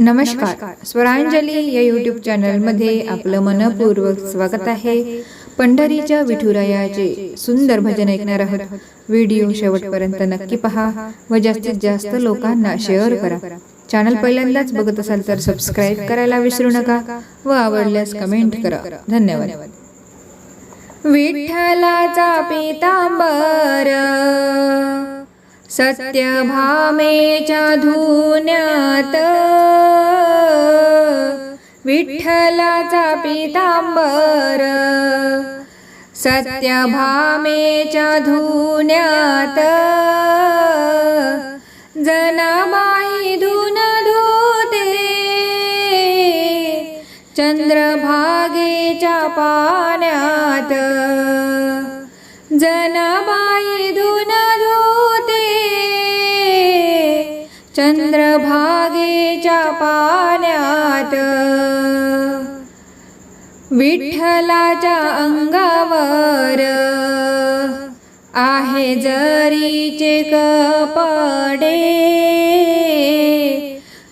नमस्कार. स्वरांजली या यूट्यूब चॅनलमध्ये आपलं मनपूर्वक स्वागत आहे. पंढरीच्या विठुरायाचे सुंदर भजन ऐकणार आहोत व्हिडिओ शेवटपर्यंत नक्की पहा व जास्तीत जास्त लोकांना शेअर करा. चॅनल पहिल्यांदाच बघत असाल तर सबस्क्राईब करायला विसरू नका व आवडल्यास कमेंट करा. धन्यवाद. विठ्ठलाचा पितांबर सत्यभामेच्या धुन्यात विठ्ठलाचा पितांबर. सत्यभामेच्या धुन्यात जनाबाई धुन धुते चंद्रभागेच्या पाण्यात. जनाबाई धुन धुते चंद्रभागेच्या पाण्यात. विठ्ठलाच्या अंगावर आहे जरीचे कपडे.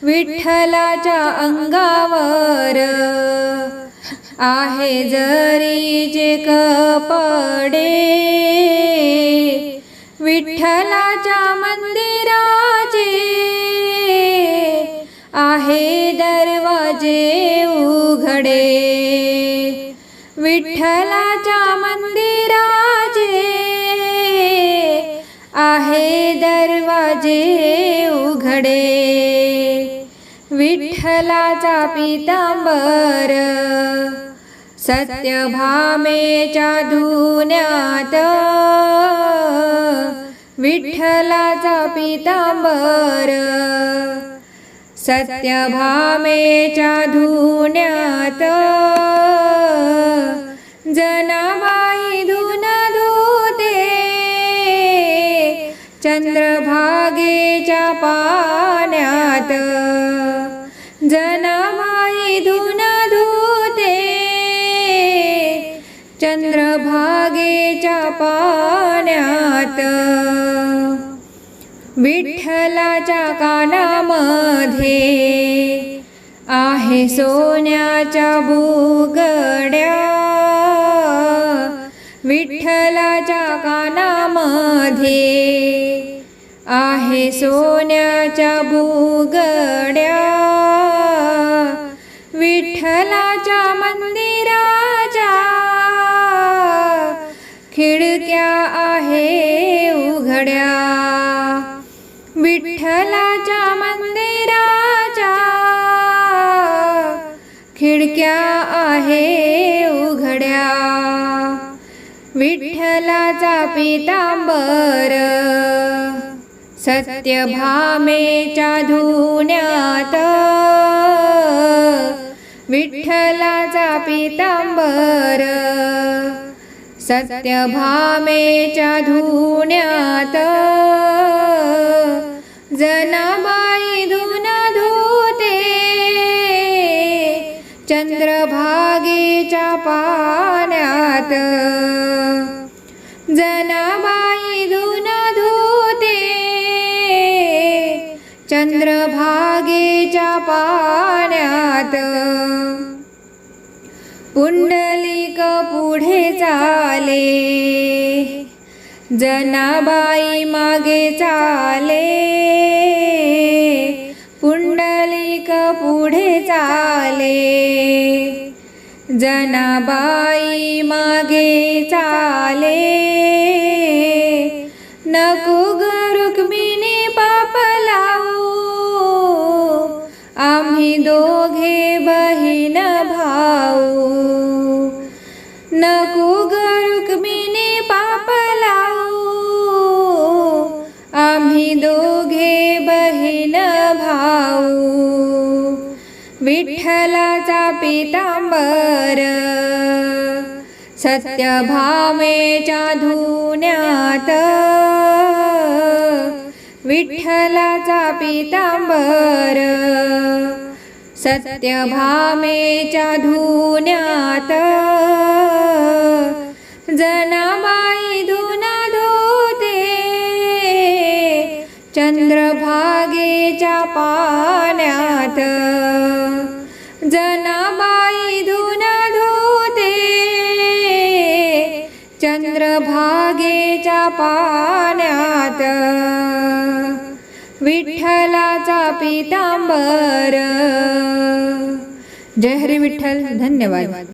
विठ्ठलाच्या अंगावर आहे जरीचे कपडे. विठ्ठलाच्या मंदिरा आहे दरवाजे उघडे. विठ्ठलाच्या मंदिराचे आहे दरवाजे उघडे. विठ्ठलाचा पितांबर सत्यभामेच्या धुन्यात विठ्ठलाचा पितांबर सत्यभामेच्या धुण्यात जनाबाई धुन धुते चंद्रभागेच्या पाण्यात जनाबाई धुन धुते चंद्रभागेच्या पाण्यात विठ्ठलाच्या कानामध्ये आहे सोन्याच्या बुगड्या विठ्ठलाच्या कानामध्ये आहे सोन्याच्या बुगड्या विठ्ठलाच्या मंदिरा खिडक्या आहे उघड्या. विठ्ठलाचा पितांबर सत्यभामेच्या धुण्यात. विठ्ठलाचा पितांबर सत्यभामेच्या धुण्यात. जनामा पाण्यात. जनाबाई धुन धुते चंद्रभागेच्या पाण्यात. पुंडलिक पुढे चाले जनाबाई मागे चाले. पुंडलिक पुढे चाले. जनाबाई मागे चाले नको ग रुक्मिणी पाप लावू. आम्ही दोघे बहीण भाऊ. नको विठ्ठलाचा पितांबर सत्यभामेच्या धुन्यात विठ्ठलाचा पितांबर सत्यभामेच्या धुन्यात जनाबाई धुना धुते चंद्रभागेच्या पाण्यात. भागेच्या पाण्यात. विठ्ठलाचा पितांबर. जय हरी विठ्ठल. धन्यवाद.